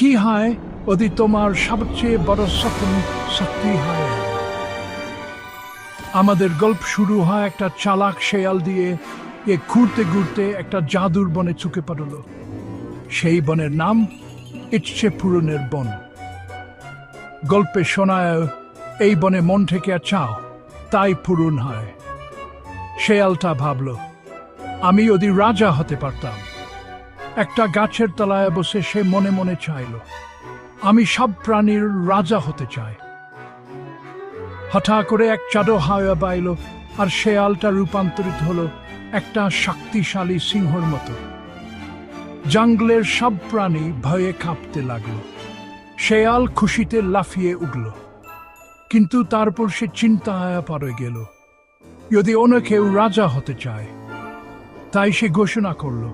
কি হয়? যদি তোমার সবচেয়ে বড় স্বপ্ন সত্যি হয়। আমাদের গল্প শুরু হয় একটা চালাক শেয়াল দিয়ে। এ ঘুরতে ঘুরতে একটা জাদুর বনে চুকে পড়ল। সেই বনের নাম ইচ্ছে পূরণের বন। গল্পে শোনায়, এই বনে মন থেকে চাও, তাই পূরণ হয়। শেয়ালটা ভাবল আমি যদি রাজা হতে পারতাম। একটা গাছের তলায় বসে সে মনে মনে চাইল, আমি সব প্রাণীর রাজা হতে চাই। হঠাৎ করে এক চাদর হাওয়া বাইল, আর শেয়ালটা রূপান্তরিত হলো একটা শক্তিশালী সিংহর মতো। জঙ্গলের সব প্রাণী ভয়ে কাঁপতে লাগল। শেয়াল খুশিতে লাফিয়ে উঠল, কিন্তু তারপর সে চিন্তা চিন্তায় পড়ে গেল, যদি অন্য কেউ রাজা হতে চায়? তাই সে ঘোষণা করল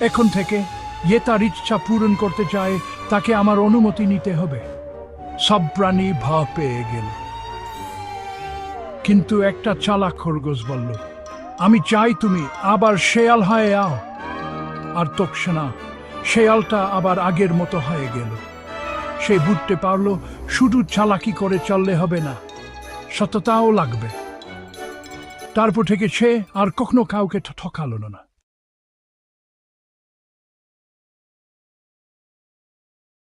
এখন থেকে যে তার ইচ্ছা পূরণ করতে চায়, তাকে আমার অনুমতি নিতে হবে। সব প্রাণী ভয় পেয়ে গেল। কিন্তু একটা চালাক খরগোশ বলল, আমি চাই তুমি আবার শেয়াল হয়ে আও। আর তৎক্ষণা শেয়ালটা আবার আগের মতো হয়ে গেল। সে বুঝতে পারল, শুধু চালাকি করে চললে হবে না, সততাও লাগবে। তারপর থেকে সে আর কখনো কাউকে ঠকালো না।